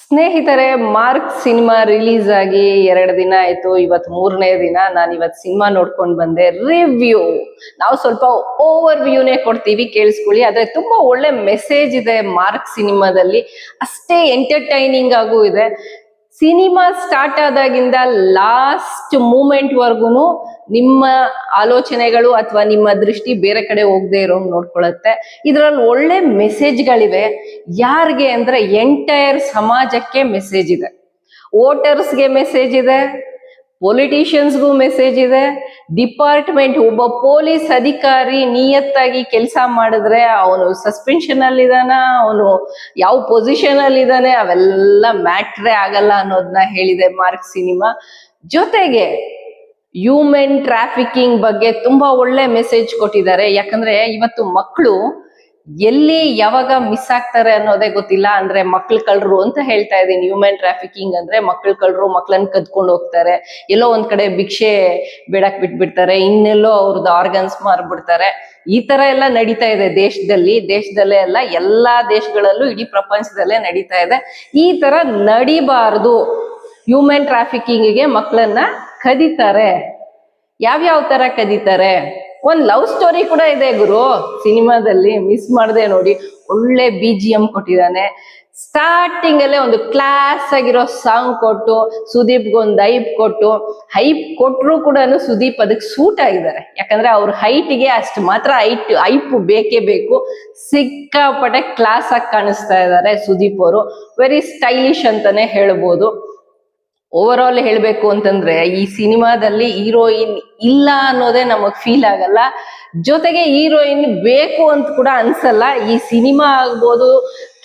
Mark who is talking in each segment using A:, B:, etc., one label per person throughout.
A: ಸ್ನೇಹಿತರೆ, mark cinema release ಆಗಿ ಎರಡು ದಿನ ಆಯ್ತು. ಇವತ್ ಮೂರನೇ ದಿನ. ನಾನು ಇವತ್ ಸಿನಿಮಾ ನೋಡ್ಕೊಂಡು ಬಂದೆ. ರಿವ್ಯೂ. ನಾವು ಸ್ವಲ್ಪ ಓವರ್ ವ್ಯೂನೇ ಕೊಡ್ತೀವಿ ಕೇಳಿಸ್ಕೊಳ್ಳಿ. ಆದ್ರೆ ತುಂಬಾ ಒಳ್ಳೆ ಮೆಸೇಜ್ ಇದೆ ಮಾರ್ಕ್ ಸಿನಿಮಾದಲ್ಲಿ. ಅಷ್ಟೇ ಎಂಟರ್ಟೈನಿಂಗ್ ಆಗೂ ಇದೆ. ಸಿನಿಮಾ ಸ್ಟಾರ್ಟ್ ಆದಾಗಿಂದ ಲಾಸ್ಟ್ ಮೂಮೆಂಟ್ ನಿಮ್ಮ ಆಲೋಚನೆಗಳು ಅಥವಾ ನಿಮ್ಮ ದೃಷ್ಟಿ ಬೇರೆ ಕಡೆ ಹೋಗದೆ ಇರೋಂಗ್ ನೋಡ್ಕೊಳತ್ತೆ. ಇದ್ರಲ್ಲಿ ಒಳ್ಳೆ ಮೆಸೇಜ್ಗಳಿವೆ. ಯಾರಿಗೆ ಅಂದ್ರೆ ಎಂಟೈರ್ ಸಮಾಜಕ್ಕೆ ಮೆಸೇಜ್ ಇದೆ. ವೋಟರ್ಸ್ಗೆ ಮೆಸೇಜ್ ಇದೆ. ಪೊಲಿಟಿಷಿಯನ್ಸ್ಗೂ ಮೆಸೇಜ್ ಇದೆ. ಡಿಪಾರ್ಟ್ಮೆಂಟ್, ಒಬ್ಬ ಪೊಲೀಸ್ ಅಧಿಕಾರಿ ನಿಯತ್ತಾಗಿ ಕೆಲಸ ಮಾಡಿದ್ರೆ ಅವನು ಸಸ್ಪೆನ್ಷನ್ ಅಲ್ಲಿ ಇದಾನ ಅವನು ಯಾವ ಪೊಸಿಷನ್ ಅಲ್ಲಿ ಇದಾನೆ ಅವೆಲ್ಲ ಮ್ಯಾಟ್ರೇ ಆಗಲ್ಲ ಅನ್ನೋದನ್ನ ಹೇಳಿದೆ ಮಾರ್ಕ್ ಸಿನಿಮಾ. ಜೊತೆಗೆ ಹ್ಯೂಮನ್ ಟ್ರಾಫಿಕಿಂಗ್ ಬಗ್ಗೆ ತುಂಬಾ ಒಳ್ಳೆ ಮೆಸೇಜ್ ಕೊಟ್ಟಿದ್ದಾರೆ. ಯಾಕಂದ್ರೆ ಇವತ್ತು ಮಕ್ಕಳು ಎಲ್ಲಿ ಯಾವಾಗ ಮಿಸ್ ಆಗ್ತಾರೆ ಅನ್ನೋದೇ ಗೊತ್ತಿಲ್ಲ. ಅಂದ್ರೆ ಮಕ್ಳು ಕಳ್ರು ಅಂತ ಹೇಳ್ತಾ ಇದ್ದೀನಿ. ಹ್ಯೂಮನ್ ಟ್ರಾಫಿಕಿಂಗ್ ಅಂದ್ರೆ ಮಕ್ಳು ಕಳ್ರು ಮಕ್ಳನ್ನ ಕದ್ಕೊಂಡು ಹೋಗ್ತಾರೆ. ಎಲ್ಲೋ ಒಂದ್ ಕಡೆ ಭಿಕ್ಷೆ ಬೇಡಕ್ ಬಿಟ್ಬಿಡ್ತಾರೆ. ಇನ್ನೆಲ್ಲೋ ಅವ್ರದ್ದು ಆರ್ಗನ್ಸ್ ಮಾರ್ಬಿಡ್ತಾರೆ. ಈ ತರ ಎಲ್ಲ ನಡೀತಾ ಇದೆ ದೇಶದಲ್ಲಿ. ದೇಶದಲ್ಲೇ ಅಲ್ಲ, ಎಲ್ಲಾ ದೇಶಗಳಲ್ಲೂ ಇಡೀ ಪ್ರಪಂಚದಲ್ಲೇ ನಡೀತಾ ಇದೆ. ಈ ತರ ನಡಿಬಾರದು. ಹ್ಯೂಮನ್ ಟ್ರಾಫಿಕಿಂಗ್ಗೆ ಮಕ್ಕಳನ್ನ ಕದೀತಾರೆ. ಯಾವ್ಯಾವ ತರ ಕದೀತಾರೆ? ಒಂದ್ ಲವ್ ಸ್ಟೋರಿ ಕೂಡ ಇದೆ ಗುರು. ಸಿನಿಮಾದಲ್ಲಿ ಮಿಸ್ ಮಾಡದೆ ನೋಡಿ, ಒಳ್ಳೆ ಬಿ ಜಿ ಕೊಟ್ಟಿದ್ದಾನೆ. ಸ್ಟಾರ್ಟಿಂಗ್ ಅಲ್ಲೇ ಒಂದು ಕ್ಲಾಸ್ ಆಗಿರೋ ಸಾಂಗ್ ಕೊಟ್ಟು ಸುದೀಪ್ಗೊಂದು ಹೈಪ್ ಕೊಟ್ಟು ಹೈಪ್ ಕೊಟ್ರು ಕೂಡ ಸುದೀಪ್ ಅದಕ್ಕೆ ಸೂಟ್ ಆಗಿದ್ದಾರೆ. ಯಾಕಂದ್ರೆ ಅವ್ರ ಹೈಟ್ಗೆ ಅಷ್ಟು ಮಾತ್ರ ಹೈಟ್ ಹೈಪ್ ಬೇಕೇ ಬೇಕು. ಸಿಕ್ಕಾಪಟ್ಟೆ ಕ್ಲಾಸ್ ಆಗಿ ಕಾಣಿಸ್ತಾ ಇದ್ದಾರೆ ಸುದೀಪ್ ಅವರು. ವೆರಿ ಸ್ಟೈಲಿಶ್ ಅಂತಾನೆ ಹೇಳ್ಬೋದು. ಓವರ್ ಆಲ್ ಹೇಳ್ಬೇಕು ಅಂತಂದ್ರೆ ಈ ಸಿನಿಮಾದಲ್ಲಿ ಹೀರೋಯಿನ್ ಇಲ್ಲ ಅನ್ನೋದೇ ನಮಗ್ ಫೀಲ್ ಆಗಲ್ಲ. ಜೊತೆಗೆ ಹೀರೋಯಿನ್ ಬೇಕು ಅಂತ ಕೂಡ ಅನ್ಸಲ್ಲ. ಈ ಸಿನಿಮಾ ಆಗ್ಬೋದು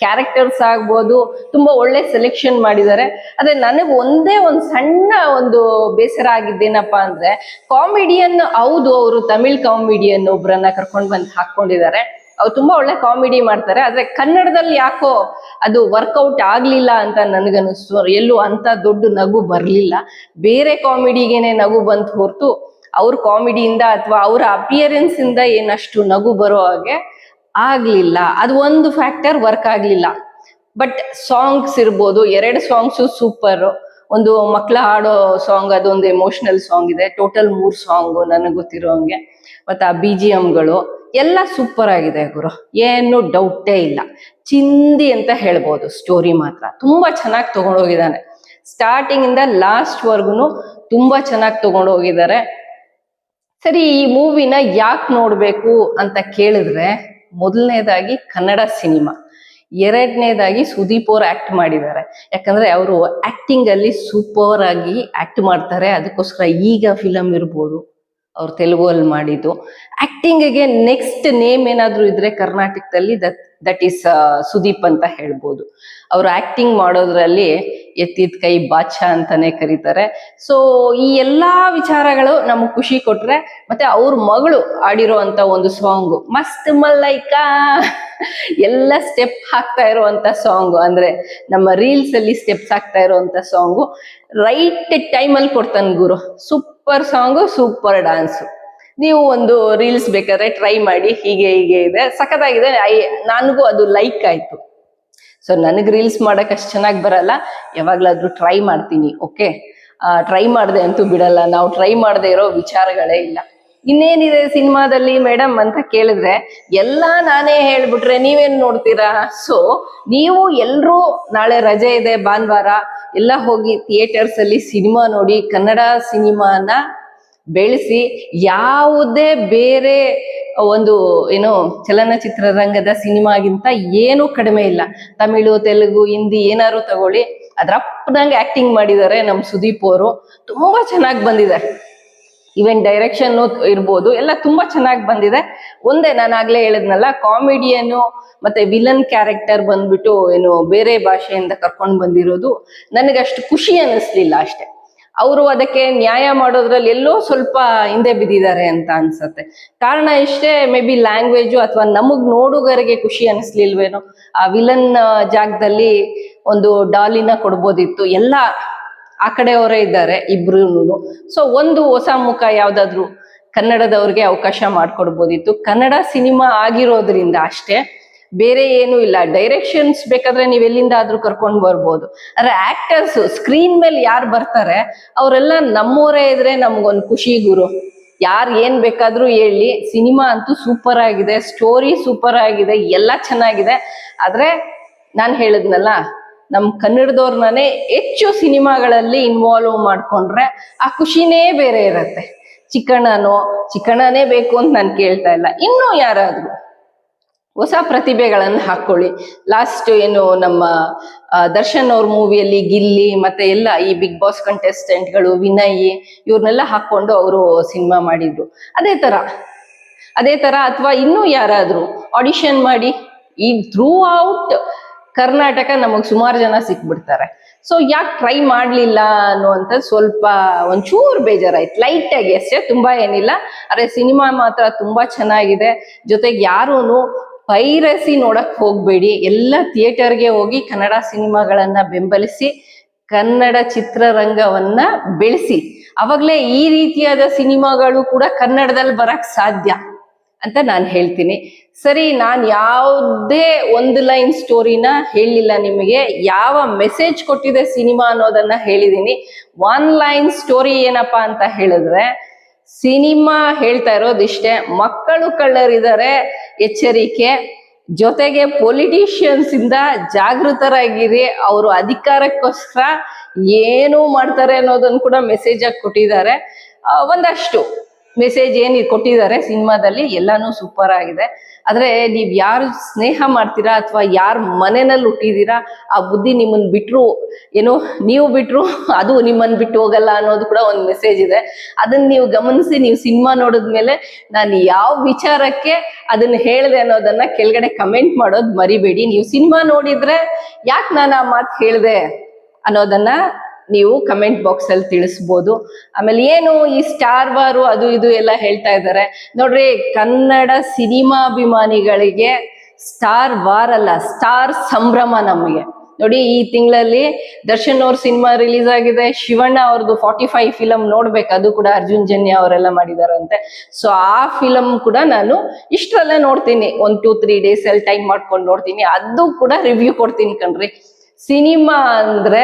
A: ಕ್ಯಾರೆಕ್ಟರ್ಸ್ ಆಗ್ಬೋದು, ತುಂಬಾ ಒಳ್ಳೆ ಸೆಲೆಕ್ಷನ್ ಮಾಡಿದ್ದಾರೆ. ಅದೇ ನನಗೆ ಒಂದೇ ಒಂದು ಸಣ್ಣ ಒಂದು ಬೇಸರ ಆಗಿದ್ದೇನಪ್ಪ ಅಂದ್ರೆ ಕಾಮಿಡಿಯನ್ ಹೌದು, ಅವರು ತಮಿಳ್ ಕಾಮಿಡಿಯನ್ ಒಬ್ಬರನ್ನ ಕರ್ಕೊಂಡು ಬಂದು ಹಾಕೊಂಡಿದ್ದಾರೆ. ಅವ್ರು ತುಂಬಾ ಒಳ್ಳೆ ಕಾಮಿಡಿ ಮಾಡ್ತಾರೆ. ಆದ್ರೆ ಕನ್ನಡದಲ್ಲಿ ಯಾಕೋ ಅದು ವರ್ಕೌಟ್ ಆಗ್ಲಿಲ್ಲ ಅಂತ ನನ್ಗನ್ನಿಸ್ತು. ಎಲ್ಲೂ ಅಂತ ದೊಡ್ಡ ನಗು ಬರ್ಲಿಲ್ಲ. ಬೇರೆ ಕಾಮಿಡಿಗೇನೆ ನಗು ಬಂತು ಹೊರತು ಅವ್ರ ಕಾಮಿಡಿಯಿಂದ ಅಥವಾ ಅವರ ಅಪಿಯರೆನ್ಸ್ ಇಂದ ಏನಷ್ಟು ನಗು ಬರೋ ಹಾಗೆ ಆಗ್ಲಿಲ್ಲ. ಅದು ಒಂದು ಫ್ಯಾಕ್ಟರ್ ವರ್ಕ್ ಆಗ್ಲಿಲ್ಲ. ಬಟ್ ಸಾಂಗ್ಸ್ ಇರ್ಬೋದು, ಎರಡು ಸಾಂಗ್ಸು ಸೂಪರ್. ಒಂದು ಮಕ್ಕಳ ಹಾಡೋ ಸಾಂಗ್ ಅದೊಂದು ಎಮೋಷನಲ್ ಸಾಂಗ್ ಇದೆ. ಟೋಟಲ್ ಮೂರ್ ಸಾಂಗ್ ನನಗೆ ಗೊತ್ತಿರೋ ಹಂಗೆ. ಮತ್ತೆ ಆ ಬಿ ಜಿ ಎಮ್ಗಳು ಎಲ್ಲ ಸೂಪರ್ ಆಗಿದೆ ಗುರು. ಏನು ಡೌಟೇ ಇಲ್ಲ. ಚಿಂದಿ ಅಂತ ಹೇಳ್ಬೋದು ಸ್ಟೋರಿ ಮಾತ್ರ. ತುಂಬಾ ಚೆನ್ನಾಗಿ ತಗೊಂಡೋಗಿದ್ದಾನೆ. ಸ್ಟಾರ್ಟಿಂಗ್ ಇಂದ ಲಾಸ್ಟ್ ವರ್ಗುನು ತುಂಬಾ ಚೆನ್ನಾಗಿ ತಗೊಂಡೋಗಿದ್ದಾರೆ. ಸರಿ, ಈ ಮೂವಿನ ಯಾಕೆ ನೋಡ್ಬೇಕು ಅಂತ ಕೇಳಿದ್ರೆ ಮೊದಲನೇದಾಗಿ ಕನ್ನಡ ಸಿನಿಮಾ ಎರಡನೇದಾಗಿ ಸುದೀಪ್ ಅವ್ರು ಆಕ್ಟ್ ಮಾಡಿದ್ದಾರೆ. ಯಾಕಂದ್ರೆ ಅವರು ಆಕ್ಟಿಂಗ್ ಅಲ್ಲಿ ಸೂಪರ್ ಆಗಿ ಆಕ್ಟ್ ಮಾಡ್ತಾರೆ. ಅದಕ್ಕೋಸ್ಕರ ಈಗ ಫಿಲಮ್ ಇರ್ಬೋದು. ಅವ್ರು ತೆಲುಗು ಅಲ್ಲಿ ಮಾಡಿದ್ದು. ಆಕ್ಟಿಂಗ್ಗೆ ನೆಕ್ಸ್ಟ್ ನೇಮ್ ಏನಾದ್ರು ಇದ್ರೆ ಕರ್ನಾಟಕದಲ್ಲಿ ದಟ್ ದಟ್ ಈಸ್ ಸುದೀಪ್ ಅಂತ ಹೇಳ್ಬೋದು. ಅವ್ರು ಆಕ್ಟಿಂಗ್ ಮಾಡೋದ್ರಲ್ಲಿ ಎತ್ತಿದ ಕೈ ಬಾಚ ಅಂತಾನೆ ಕರೀತಾರೆ. ಸೊ ಈ ಎಲ್ಲಾ ವಿಚಾರಗಳು ನಮಗೆ ಖುಷಿ ಕೊಟ್ರೆ ಮತ್ತೆ ಅವ್ರ ಮಗಳು ಆಡಿರೋ ಅಂತ ಒಂದು ಸಾಂಗ್ ಮಸ್ತ್ ಮಲ್ಲೈಕಾ, ಎಲ್ಲ ಸ್ಟೆಪ್ ಹಾಕ್ತಾ ಇರುವಂತ ಸಾಂಗ್ ಅಂದ್ರೆ ನಮ್ಮ ರೀಲ್ಸ್ ಅಲ್ಲಿ ಸ್ಟೆಪ್ಸ್ ಹಾಕ್ತಾ ಇರುವಂತ ಸಾಂಗು ರೈಟ್ ಟೈಮಲ್ಲಿ ಕೊಡ್ತಾನೆ ಗುರು. ಸೂಪರ್ ಸಾಂಗು ಸೂಪರ್ ಡಾನ್ಸ್ ನೀವು ಒಂದು ರೀಲ್ಸ್ ಬೇಕಾದ್ರೆ ಟ್ರೈ ಮಾಡಿ, ಹೀಗೆ ಹೀಗೆ ಇದೆ. ಸಖತ್ತಾಗಿದೆ. ಐ, ನನಗೂ ಅದು ಲೈಕ್ ಆಯ್ತು. ಸೊ ನನಗೆ ರೀಲ್ಸ್ ಮಾಡಕ್ ಅಷ್ಟು ಚೆನ್ನಾಗಿ ಬರಲ್ಲ. ಯಾವಾಗ್ಲಾದ್ರೂ ಟ್ರೈ ಮಾಡ್ತೀನಿ ಓಕೆ ಟ್ರೈ ಮಾಡದೆ ಅಂತೂ ಬಿಡಲ್ಲ. ನಾವು ಟ್ರೈ ಮಾಡದೆ ಇರೋ ವಿಚಾರಗಳೇ ಇಲ್ಲ. ಇನ್ನೇನಿದೆ ಸಿನಿಮಾದಲ್ಲಿ ಮೇಡಮ್ ಅಂತ ಕೇಳಿದ್ರೆ, ಎಲ್ಲ ನಾನೇ ಹೇಳ್ಬಿಟ್ರೆ ನೀವೇನು ನೋಡ್ತೀರಾ? ಸೊ ನೀವು ಎಲ್ರೂ ನಾಳೆ ರಜೆ ಇದೆ, ಭಾನುವಾರ, ಎಲ್ಲ ಹೋಗಿ ಥಿಯೇಟರ್ಸ್ ಅಲ್ಲಿ ಸಿನಿಮಾ ನೋಡಿ, ಕನ್ನಡ ಸಿನಿಮಾನ ಬೆಳೆಸಿ ಯಾವುದೇ ಬೇರೆ ಒಂದು, ಏನು ಚಲನಚಿತ್ರರಂಗದ ಸಿನಿಮಾಗಿಂತ ಏನೂ ಕಡಿಮೆ ಇಲ್ಲ. ತಮಿಳು, ತೆಲುಗು, ಹಿಂದಿ ಏನಾದ್ರು ತಗೊಳ್ಳಿ. ಅದ್ರಪ್ಪದಂಗೆ ಆಕ್ಟಿಂಗ್ ಮಾಡಿದ್ದಾರೆ ನಮ್ಮ ಸುದೀಪ್ ಅವರು. ತುಂಬಾ ಚೆನ್ನಾಗಿ ಬಂದಿದೆ. ಈವನ್ ಡೈರೆಕ್ಷನ್ ಇರ್ಬೋದು. ಎಲ್ಲ ತುಂಬಾ ಚೆನ್ನಾಗಿ ಬಂದಿದೆ. ಒಂದೇ ನಾನು ಆಗ್ಲೇ ಹೇಳಿದ್ನಲ್ಲ ಕಾಮಿಡಿಯನ್ನು ಮತ್ತೆ ವಿಲನ್ ಕ್ಯಾರೆಕ್ಟರ್ ಬಂದ್ಬಿಟ್ಟು, ಏನು, ಬೇರೆ ಭಾಷೆಯಿಂದ ಕರ್ಕೊಂಡು ಬಂದಿರೋದು. ನನಗಷ್ಟು ಖುಷಿ ಅನ್ನಿಸ್ಲಿಲ್ಲ ಅಷ್ಟೇ. ಅವರು ಅದಕ್ಕೆ ನ್ಯಾಯ ಮಾಡೋದ್ರಲ್ಲಿ ಎಲ್ಲೋ ಸ್ವಲ್ಪ ಹಿಂದೆ ಬಿದ್ದಿದ್ದಾರೆ ಅಂತ ಅನ್ಸತ್ತೆ. ಕಾರಣ ಇಷ್ಟೇ, ಮೇ ಬಿ ಲ್ಯಾಂಗ್ವೇಜು ಅಥವಾ ನಮಗ್ ನೋಡುಗರಿಗೆ ಖುಷಿ ಅನಿಸ್ಲಿಲ್ವೇನೋ, ಆ ವಿಲನ್ ಜಾಗದಲ್ಲಿ ಒಂದು ಡಾಲಿನ ಕೊಡ್ಬೋದಿತ್ತು. ಎಲ್ಲ ಆ ಕಡೆಯವರೇ ಇದ್ದಾರೆ ಇಬ್ರು ಸೊ ಒಂದು ಹೊಸ ಮುಖ ಯಾವ್ದಾದ್ರು ಕನ್ನಡದವ್ರಿಗೆ ಅವಕಾಶ ಮಾಡ್ಕೊಡ್ಬೋದಿತ್ತು. ಕನ್ನಡ ಸಿನಿಮಾ ಆಗಿರೋದ್ರಿಂದ ಅಷ್ಟೇ ಬೇರೆ ಏನು ಇಲ್ಲ. ಡೈರೆಕ್ಷನ್ಸ್ ಬೇಕಾದ್ರೆ ನೀವು ಎಲ್ಲಿಂದ ಆದ್ರೂ ಕರ್ಕೊಂಡು ಬರ್ಬೋದು. ಅಂದ್ರೆ ಆಕ್ಟರ್ಸ್ ಸ್ಕ್ರೀನ್ ಮೇಲೆ ಯಾರು ಬರ್ತಾರೆ, ಅವರೆಲ್ಲ ನಮ್ಮೋರೇ ಇದ್ರೆ ನಮ್ಗೊಂದು ಖುಷಿ ಗುರು. ಯಾರು ಏನ್ ಬೇಕಾದ್ರೂ ಹೇಳಿ, ಸಿನಿಮಾ ಅಂತೂ ಸೂಪರ್ ಆಗಿದೆ ಸ್ಟೋರಿ ಸೂಪರ್ ಆಗಿದೆ, ಎಲ್ಲ ಚೆನ್ನಾಗಿದೆ. ಆದ್ರೆ ನಾನು ಹೇಳಿದ್ನಲ್ಲ, ನಮ್ ಕನ್ನಡದವ್ರನ್ನೇ ಹೆಚ್ಚು ಸಿನಿಮಾಗಳಲ್ಲಿ ಇನ್ವಾಲ್ವ್ ಮಾಡ್ಕೊಂಡ್ರೆ ಆ ಖುಷಿನೇ ಬೇರೆ ಇರತ್ತೆ. ಚಿಕ್ಕಣ್ಣನೋ, ಚಿಕ್ಕಣ್ಣನೇ ಬೇಕು ಅಂತ ನಾನು ಕೇಳ್ತಾ ಇಲ್ಲ. ಇನ್ನೂ ಯಾರಾದ್ರೂ ಹೊಸ ಪ್ರತಿಭೆಗಳನ್ನು ಹಾಕೊಳ್ಳಿ. ಲಾಸ್ಟ್ ಏನು ನಮ್ಮ ದರ್ಶನ್ ಅವ್ರ ಮೂವಿಯಲ್ಲಿ ಗಿಲ್ಲಿ ಮತ್ತೆ ಎಲ್ಲ ಈ ಬಿಗ್ ಬಾಸ್ ಕಂಟೆಸ್ಟೆಂಟ್ಗಳು ವಿನಯ್ ಇವ್ರನ್ನೆಲ್ಲ ಹಾಕೊಂಡು ಅವರು ಸಿನಿಮಾ ಮಾಡಿದ್ರು. ಅದೇ ತರ ಅದೇ ತರ ಅಥವಾ ಇನ್ನೂ ಯಾರಾದರೂ ಆಡಿಷನ್ ಮಾಡಿ, ಈ ಥ್ರೂ ಔಟ್ ಕರ್ನಾಟಕ ನಮಗೆ ಸುಮಾರು ಜನ ಸಿಕ್ಬಿಡ್ತಾರೆ. ಸೊ ಯಾಕೆ ಟ್ರೈ ಮಾಡಲಿಲ್ಲ ಅನ್ನುವಂಥ ಸ್ವಲ್ಪ ಒಂಚೂರು ಬೇಜಾರಾಯ್ತು. ಲೈಟ್ ಆಗಿ ಅಷ್ಟೇ, ತುಂಬಾ ಏನಿಲ್ಲ. ಅರೆ ಸಿನಿಮಾ ಮಾತ್ರ ತುಂಬಾ ಚೆನ್ನಾಗಿದೆ. ಜೊತೆಗೆ ಯಾರೂನು ಪೈರಸಿ ನೋಡಕ್ ಹೋಗ್ಬೇಡಿ. ಎಲ್ಲ ಥಿಯೇಟರ್ಗೆ ಹೋಗಿ ಕನ್ನಡ ಸಿನಿಮಾಗಳನ್ನ ಬೆಂಬಲಿಸಿ, ಕನ್ನಡ ಚಿತ್ರರಂಗವನ್ನ ಬೆಳೆಸಿ. ಅವಾಗ್ಲೇ ಈ ರೀತಿಯಾದ ಸಿನಿಮಾಗಳು ಕೂಡ ಕನ್ನಡದಲ್ಲಿ ಬರಕ್ ಸಾಧ್ಯ ಅಂತ ನಾನು ಹೇಳ್ತೀನಿ. ಸರಿ, ನಾನು ಯಾವುದೇ ಒಂದು ಲೈನ್ ಸ್ಟೋರಿನ ಹೇಳಿಲ್ಲ ನಿಮಗೆ, ಯಾವ ಮೆಸೇಜ್ ಕೊಟ್ಟಿದೆ ಸಿನಿಮಾ ಅನ್ನೋದನ್ನ ಹೇಳಿದ್ದೀನಿ ಒನ್ ಲೈನ್ ಸ್ಟೋರಿ ಏನಪ್ಪಾ ಅಂತ ಹೇಳಿದ್ರೆ, ಸಿನಿಮಾ ಹೇಳ್ತಾ ಇರೋದಿಷ್ಟೇ, ಮಕ್ಕಳು ಕಳ್ಳರಿದ್ದಾರೆ ಎಚ್ಚರಿಕೆ. ಜೊತೆಗೆ ಪೊಲಿಟಿಷಿಯನ್ಸ್ ಇಂದ ಜಾಗೃತರಾಗಿರಿ. ಅವರು ಅಧಿಕಾರಕ್ಕೋಸ್ಕರ ಏನು ಮಾಡ್ತಾರೆ ಅನ್ನೋದನ್ನ ಕೂಡ ಮೆಸೇಜ್ ಆಗಿ ಕೊಟ್ಟಿದ್ದಾರೆ. ಒಂದಷ್ಟು. ಮೆಸೇಜ್ ಏನು ಕೊಟ್ಟಿದ್ದಾರೆ ಸಿನಿಮಾದಲ್ಲಿ ಎಲ್ಲಾನು ಸೂಪರ್ ಆಗಿದೆ. ಆದ್ರೆ ನೀವ್ ಯಾರು ಸ್ನೇಹ ಮಾಡ್ತೀರಾ ಅಥವಾ ಯಾರ ಮನೆಯಲ್ಲಿ ಹುಟ್ಟಿದೀರಾ, ಆ ಬುದ್ಧಿ ನಿಮ್ಮನ್ ಬಿಟ್ರು, ಏನೋ ನೀವು ಬಿಟ್ರು, ಅದು ನಿಮ್ಮನ್ ಬಿಟ್ಟು ಹೋಗಲ್ಲ ಅನ್ನೋದು ಕೂಡ ಒಂದು ಮೆಸೇಜ್ ಇದೆ. ಅದನ್ನ ನೀವು ಗಮನಿಸಿ, ನೀವು ಸಿನಿಮಾ ನೋಡಿದ್ಮೇಲೆ ನಾನು ಯಾವ ವಿಚಾರಕ್ಕೆ ಅದನ್ನ ಹೇಳಿದೆ ಅನ್ನೋದನ್ನ ಕೆಳಗಡೆ ಕಮೆಂಟ್ ಮಾಡೋದು ಮರಿಬೇಡಿ. ನೀವು ಸಿನಿಮಾ ನೋಡಿದ್ರೆ ಯಾಕೆ ನಾನು ಆ ಮಾತು ಹೇಳಿದೆ ಅನ್ನೋದನ್ನ ನೀವು ಕಮೆಂಟ್ ಬಾಕ್ಸ್ ಅಲ್ಲಿ ತಿಳಿಸ್ಬೋದು. ಆಮೇಲೆ ಏನು ಈ ಸ್ಟಾರ್ ವಾರು ಅದು ಇದು ಎಲ್ಲ ಹೇಳ್ತಾ ಇದ್ದಾರೆ. ನೋಡ್ರಿ, ಕನ್ನಡ ಸಿನಿಮಾ ಅಭಿಮಾನಿಗಳಿಗೆ ಸ್ಟಾರ್ ವಾರ್ ಅಲ್ಲ ಸ್ಟಾರ್ ಸಂಭ್ರಮ ನಮಗೆ. ನೋಡಿ, ಈ ತಿಂಗಳಲ್ಲಿ ದರ್ಶನ್ ಅವ್ರ ಸಿನಿಮಾ ರಿಲೀಸ್ ಆಗಿದೆ. ಶಿವಣ್ಣ ಅವ್ರದ್ದು ಫಾರ್ಟಿ ಫೈವ್ ಫಿಲಮ್ ನೋಡ್ಬೇಕು. ಅದು ಕೂಡ ಅರ್ಜುನ್ ಜನ್ಯ ಅವರೆಲ್ಲ ಮಾಡಿದಾರಂತೆ. ಸೊ ಆ ಫಿಲಮ್ ಕೂಡ ನಾನು ಇಷ್ಟರಲ್ಲೇ ನೋಡ್ತೀನಿ. ಒಂದ್ ಟೂ ತ್ರೀ ಡೇಸ್ ಅಲ್ಲಿ ಟೈಮ್ ಮಾಡ್ಕೊಂಡು ನೋಡ್ತೀನಿ. ಅದು ಕೂಡ ರಿವ್ಯೂ ಕೊಡ್ತೀನಿ ಕಣ್ರಿ. ಸಿನಿಮಾ ಅಂದ್ರೆ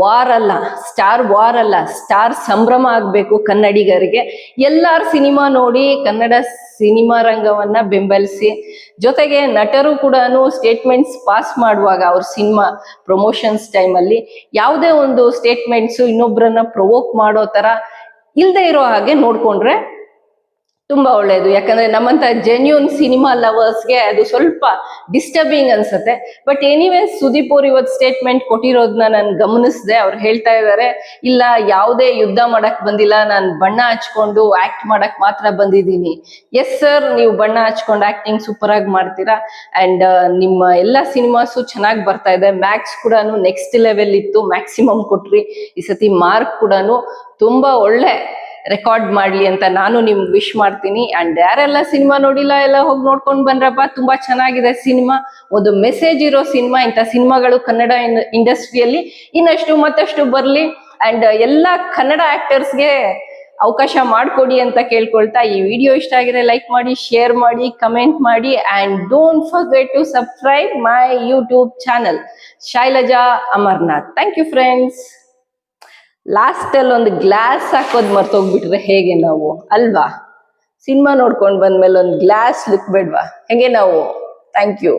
A: ವಾರ್ ಅಲ್ಲ, ಸ್ಟಾರ್ ವಾರ್ ಅಲ್ಲ, ಸ್ಟಾರ್ ಸಂಭ್ರಮ ಆಗ್ಬೇಕು ಕನ್ನಡಿಗರಿಗೆ. ಎಲ್ಲಾರು ಸಿನಿಮಾ ನೋಡಿ ಕನ್ನಡ ಸಿನಿಮಾ ರಂಗವನ್ನ ಬೆಂಬಲಿಸಿ. ಜೊತೆಗೆ ನಟರು ಕೂಡ ಸ್ಟೇಟ್ಮೆಂಟ್ಸ್ ಪಾಸ್ ಮಾಡುವಾಗ ಅವ್ರ ಸಿನಿಮಾ ಪ್ರಮೋಷನ್ಸ್ ಟೈಮಲ್ಲಿ ಯಾವುದೇ ಒಂದು ಸ್ಟೇಟ್ಮೆಂಟ್ಸ್ ಇನ್ನೊಬ್ಬರನ್ನ ಪ್ರವೋಕ್ ಮಾಡೋ ತರ ಇಲ್ಲದೆ ಇರೋ ಹಾಗೆ ನೋಡ್ಕೊಂಡ್ರೆ ತುಂಬಾ ಒಳ್ಳೇದು. ಯಾಕಂದ್ರೆ ನಮ್ಮಂತ ಜೆನ್ಯೂನ್ ಸಿನಿಮಾ ಲವರ್ಸ್ಗೆ ಅದು ಸ್ವಲ್ಪ ಡಿಸ್ಟರ್ಬಿಂಗ್ ಅನ್ಸುತ್ತೆ. ಬಟ್ ಎನಿವೇ ಸುದೀಪ್ ಅವ್ರು ಇವತ್ತು ಸ್ಟೇಟ್ಮೆಂಟ್ ಕೊಟ್ಟಿರೋದನ್ನ ನಾನು ಗಮನಿಸಿದೆ. ಅವ್ರು ಹೇಳ್ತಾ ಇದ್ದಾರೆ ಇಲ್ಲ, ಯಾವುದೇ ಯುದ್ಧ ಮಾಡಕ್ ಬಂದಿಲ್ಲ. ನಾನು ಬಣ್ಣ ಹಚ್ಕೊಂಡು ಆಕ್ಟ್ ಮಾಡಕ್ ಮಾತ್ರ ಬಂದಿದ್ದೀನಿ. ಎಸ್ ಸರ್ ನೀವು ಬಣ್ಣ ಹಚ್ಕೊಂಡು ಆಕ್ಟಿಂಗ್ ಸೂಪರ್ ಆಗಿ ಮಾಡ್ತೀರಾ. ಅಂಡ್ ನಿಮ್ಮ ಎಲ್ಲ ಸಿನಿಮಾಸು ಚೆನ್ನಾಗಿ ಬರ್ತಾ ಇದೆ. ಮ್ಯಾಕ್ಸ್ ಕೂಡ ನೆಕ್ಸ್ಟ್ ಲೆವೆಲ್ ಇತ್ತು. ಮ್ಯಾಕ್ಸಿಮಮ್ ಕೊಟ್ರಿ. ಈ ಸತಿ ಮಾರ್ಕ್ ಕೂಡ ತುಂಬಾ ಒಳ್ಳೆ ರೆಕಾರ್ಡ್ ಮಾಡ್ಲಿ ಅಂತ ನಾನು ನಿಮ್ಗೆ ವಿಶ್ ಮಾಡ್ತೀನಿ. ಅಂಡ್ ಯಾರೆಲ್ಲ ಸಿನಿಮಾ ನೋಡಿಲ್ಲ, ಎಲ್ಲ ಹೋಗಿ ನೋಡ್ಕೊಂಡ್ ಬಂದ್ರಪ್ಪ, ತುಂಬಾ ಚೆನ್ನಾಗಿದೆ ಸಿನಿಮಾ ಒಂದು ಮೆಸೇಜ್ ಇರೋ ಸಿನಿಮಾ ಇಂಥ ಸಿನಿಮಾಗಳು ಕನ್ನಡ ಇಂಡಸ್ಟ್ರಿಯಲ್ಲಿ ಇನ್ನಷ್ಟು ಮತ್ತಷ್ಟು ಬರ್ಲಿ. ಅಂಡ್ ಎಲ್ಲ ಕನ್ನಡ ಆಕ್ಟರ್ಸ್ಗೆ ಅವಕಾಶ ಮಾಡ್ಕೊಡಿ ಅಂತ ಕೇಳ್ಕೊಳ್ತಾ ಈ ವಿಡಿಯೋ ಇಷ್ಟ ಆಗಿದೆ ಲೈಕ್ ಮಾಡಿ ಶೇರ್ ಮಾಡಿ ಕಮೆಂಟ್ ಮಾಡಿ. And don't forget to subscribe my YouTube channel Shailaja Amarnath thank you friends last ಅಲ್ಲಿ ಒಂದು ಗ್ಲಾಸ್ ಹಾಕೋದ್ ಮರ್ತೋಗ್ಬಿಟ್ರೆ ಹೇಗೆ ನಾವು? ಅಲ್ವಾ? ಸಿನಿಮಾ ನೋಡ್ಕೊಂಡ್ ಬಂದ್ಮೇಲೆ ಒಂದು ಗ್ಲಾಸ್ ಲುಕ್ ಬೇಡ್ವಾ ಹೇಗೆ ನಾವು? Thank you